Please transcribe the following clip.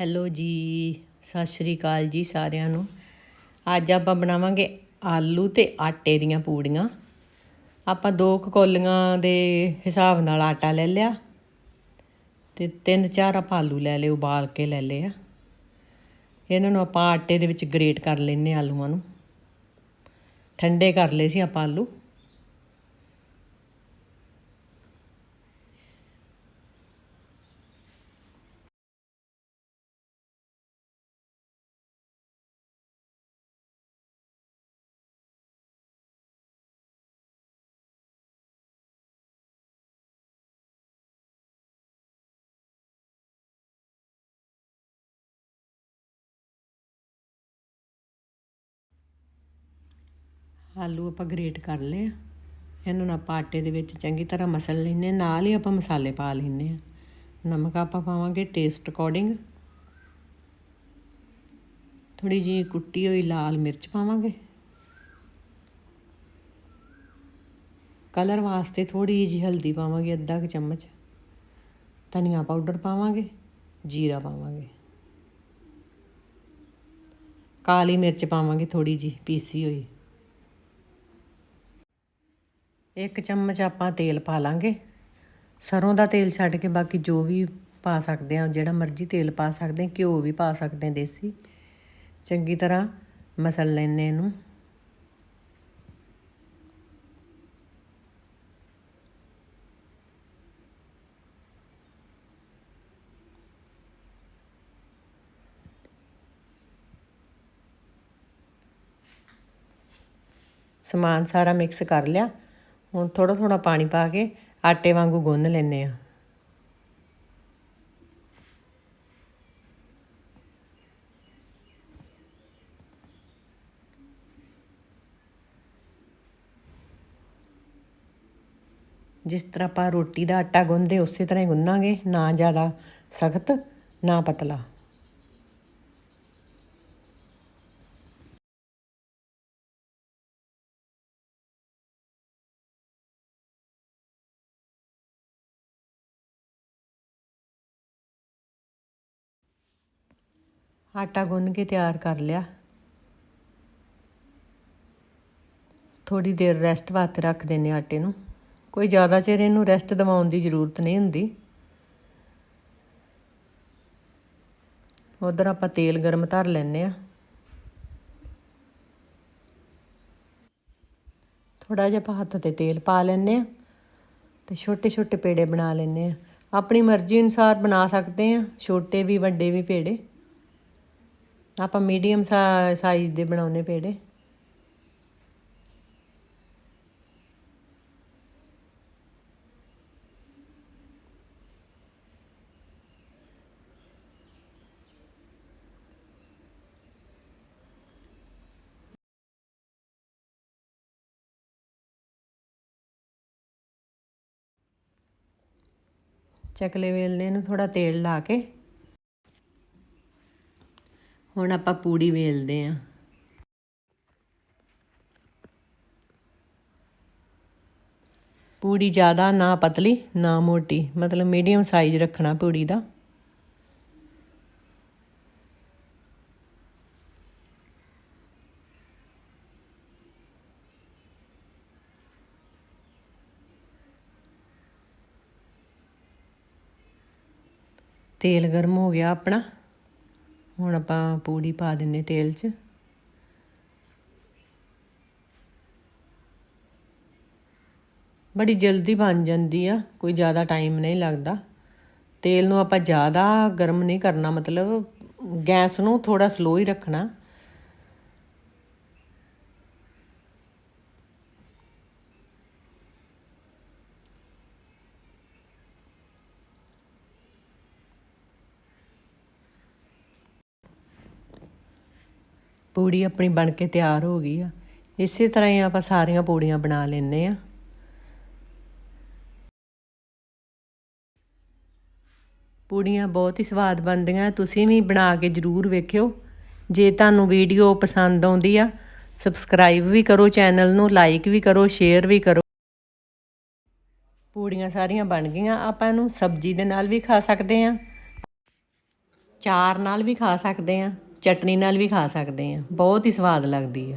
Hello ਜੀ, ਸਤਿ ਸ਼੍ਰੀ ਅਕਾਲ ਜੀ ਸਾਰਿਆਂ ਨੂੰ। ਅੱਜ ਆਪਾਂ ਬਣਾਵਾਂਗੇ ਆਲੂ ਤੇ ਆਟੇ ਦੀਆਂ ਪੂੜੀਆਂ। ਆਪਾਂ ਦੋ ਕੁ ਕੌਲੀਆਂ ਦੇ ਹਿਸਾਬ ਨਾਲ ਆਟਾ ਲੈ ਲਿਆ ਤੇ ਤਿੰਨ ਚਾਰ ਆਪਾਂ ਆਲੂ ਲੈ ਲਏ, ਉਬਾਲ ਕੇ ਲੈ ਲਏ ਆ। ਇਹਨਾਂ ਨੂੰ ਆਪਾਂ ਆਟੇ ਦੇ ਵਿੱਚ ਗ੍ਰੇਟ ਕਰ ਲੈਨੇ ਆਲੂਆਂ ਨੂੰ। ਠੰਡੇ ਕਰ ਲਏ ਸੀ ਆਪਾਂ ਆਲੂ। ਆਲੂ ਆਪਾਂ ਗ੍ਰੇਟ ਕਰ ਲਏ ਆ। ਇਹਨਾਂ ਨੂੰ ਆਪਾਂ ਆਟੇ ਦੇ ਵਿੱਚ ਚੰਗੀ ਤਰ੍ਹਾਂ ਮਸਲ ਲੈਨੇ ਨਾਲ ਹੀ ਆਪਾਂ ਮਸਾਲੇ ਪਾ ਲੈਨੇ ਆ। ਨਮਕ ਆਪਾਂ ਪਾਵਾਂਗੇ ਟੇਸਟ ਅਕੋਰਡਿੰਗ ਥੋੜੀ ਜਿਹੀ ਕੁੱਟੀ ਹੋਈ ਲਾਲ ਮਿਰਚ ਪਾਵਾਂਗੇ। ਕਲਰ ਵਾਸਤੇ ਥੋੜੀ ਜਿਹੀ ਹਲਦੀ ਪਾਵਾਂਗੇ ਅੱਧਾ ਕੁ ਚਮਚ। ਧਨੀਆ ਪਾਊਡਰ ਪਾਵਾਂਗੇ, ਜੀਰਾ ਪਾਵਾਂਗੇ। ਕਾਲੀ ਮਿਰਚ ਪਾਵਾਂਗੇ ਥੋੜੀ ਜਿਹੀ ਪੀਸੀ ਹੋਈ। ਇੱਕ ਚਮਚ ਆਪਾਂ ਤੇਲ ਪਾ ਲਾਂਗੇ। ਸਰੋਂ ਦਾ ਤੇਲ ਛੱਡ ਕੇ ਬਾਕੀ ਜੋ ਵੀ ਪਾ ਸਕਦੇ ਆ, ਜਿਹੜਾ ਮਰਜ਼ੀ ਤੇਲ ਪਾ ਸਕਦੇ ਆ, ਘਿਓ ਵੀ ਪਾ ਸਕਦੇ ਆ ਦੇਸੀ। ਚੰਗੀ ਤਰ੍ਹਾਂ ਮਸਲ ਲੈਨੇ ਇਹਨੂੰ। ਸਮਾਨ ਸਾਰਾ ਮਿਕਸ ਕਰ ਲਿਆ। ਹੁਣ ਥੋੜਾ ਥੋੜਾ ਪਾਣੀ ਪਾ ਕੇ ਆਟੇ ਵਾਂਗੂ ਗੁੰਨ ਲੈਨੇ ਆ ਜਿਸ ਤਰ੍ਹਾਂ ਆਪਾਂ ਰੋਟੀ ਦਾ ਆਟਾ ਗੁੰਨਦੇ, ਉਸੇ ਤਰ੍ਹਾਂ ਹੀ ਗੁੰਨਾਂਗੇ, ਨਾ ਜ਼ਿਆਦਾ ਸਖਤ, ਨਾ ਪਤਲਾ। ਆਟਾ ਗੁੰਨ ਕੇ ਤਿਆਰ ਕਰ ਲਿਆ। ਥੋੜੀ ਦੇਰ ਰੈਸਟ ਵਾਸਤੇ ਰੱਖ ਦਿੰਨੇ ਆਟੇ ਨੂੰ। ਕੋਈ ਜ਼ਿਆਦਾ ਚਿਰ ਇਹਨੂੰ ਰੈਸਟ ਦਿਵਾਉਣ ਦੀ ਜ਼ਰੂਰਤ ਨਹੀਂ ਹੁੰਦੀ। ਉਧਰ ਆਪਾਂ ਤੇਲ ਗਰਮ ਧਰ ਲੈਨੇ ਆ ਥੋੜਾ ਜਿਹਾ ਆਪਾਂ ਹੱਥ ਤੇ ਤੇਲ ਪਾ ਲੈਨੇ ਆ ਤੇ ਛੋਟੇ ਛੋਟੇ ਪੇੜੇ ਬਣਾ ਲੈਨੇ ਆ ਆਪਣੀ ਮਰਜ਼ੀ ਅਨੁਸਾਰ ਬਣਾ ਸਕਦੇ ਆ ਛੋਟੇ ਵੀ, ਵੱਡੇ ਵੀ ਪੇੜੇ। ਆਪਾਂ ਮੀਡੀਅਮ ਸਾਈਜ਼ ਦੇ ਬਣਾਉਨੇ ਪੇੜੇ। ਚਕਲੇ ਵੇਲਣੇ ਨੂੰ ਥੋੜਾ ਤੇਲ ਲਾ ਕੇ। ਹੁਣ ਆਪਾਂ ਪੂੜੀ ਵੇਲਦੇ ਆਂ। ਪੂੜੀ ਜ਼ਿਆਦਾ ਨਾ ਪਤਲੀ, ਨਾ ਮੋਟੀ, ਮਤਲਬ ਮੀਡੀਅਮ ਸਾਈਜ਼ ਰੱਖਣਾ ਪੂੜੀ ਦਾ। ਤੇਲ ਗਰਮ ਹੋ ਗਿਆ ਆਪਣਾ। ਹੁਣ ਆਪਾਂ ਪੂੜੀ ਪਾ ਦਿੰਨੇ ਤੇਲ 'ਚ। ਬੜੀ ਜਲਦੀ ਬਣ ਜਾਂਦੀ ਆ, ਕੋਈ ਜ਼ਿਆਦਾ ਟਾਈਮ ਨਹੀਂ ਲੱਗਦਾ। ਤੇਲ ਨੂੰ ਆਪਾਂ ਜ਼ਿਆਦਾ ਗਰਮ ਨਹੀਂ ਕਰਨਾ, ਮਤਲਬ ਗੈਸ ਨੂੰ ਥੋੜਾ ਸਲੋ ਹੀ ਰੱਖਣਾ। ਪੂੜੀ ਆਪਣੀ ਬਣ ਕੇ ਤਿਆਰ ਹੋ ਗਈ ਆ। ਇਸੇ ਤਰ੍ਹਾਂ ਹੀ ਆਪਾਂ ਸਾਰੀਆਂ ਪੂੜੀਆਂ ਬਣਾ ਲੈਨੇ ਆ। ਪੂੜੀਆਂ ਬਹੁਤ ਹੀ ਸਵਾਦ ਬਣਦੀਆਂ, ਤੁਸੀਂ ਵੀ ਬਣਾ ਕੇ ਜ਼ਰੂਰ ਵੇਖਿਓ। ਜੇ ਤੁਹਾਨੂੰ ਵੀਡੀਓ ਪਸੰਦ ਆਉਂਦੀ ਆ, ਸਬਸਕ੍ਰਾਈਬ ਵੀ ਕਰੋ ਚੈਨਲ ਨੂੰ, ਲਾਈਕ ਵੀ ਕਰੋ, ਸ਼ੇਅਰ ਵੀ ਕਰੋ। ਪੂੜੀਆਂ ਸਾਰੀਆਂ ਬਣ ਗਈਆਂ, ਆਪਾਂ ਇਹਨੂੰ ਸਬਜ਼ੀ ਦੇ ਨਾਲ ਵੀ ਖਾ ਸਕਦੇ ਆ। ਚਾਰ ਨਾਲ ਵੀ ਖਾ ਸਕਦੇ ਆ। ਚਟਨੀ ਨਾਲ ਵੀ ਖਾ ਸਕਦੇ ਹਾਂ। ਬਹੁਤ ਹੀ ਸਵਾਦ ਲੱਗਦੀ ਆ।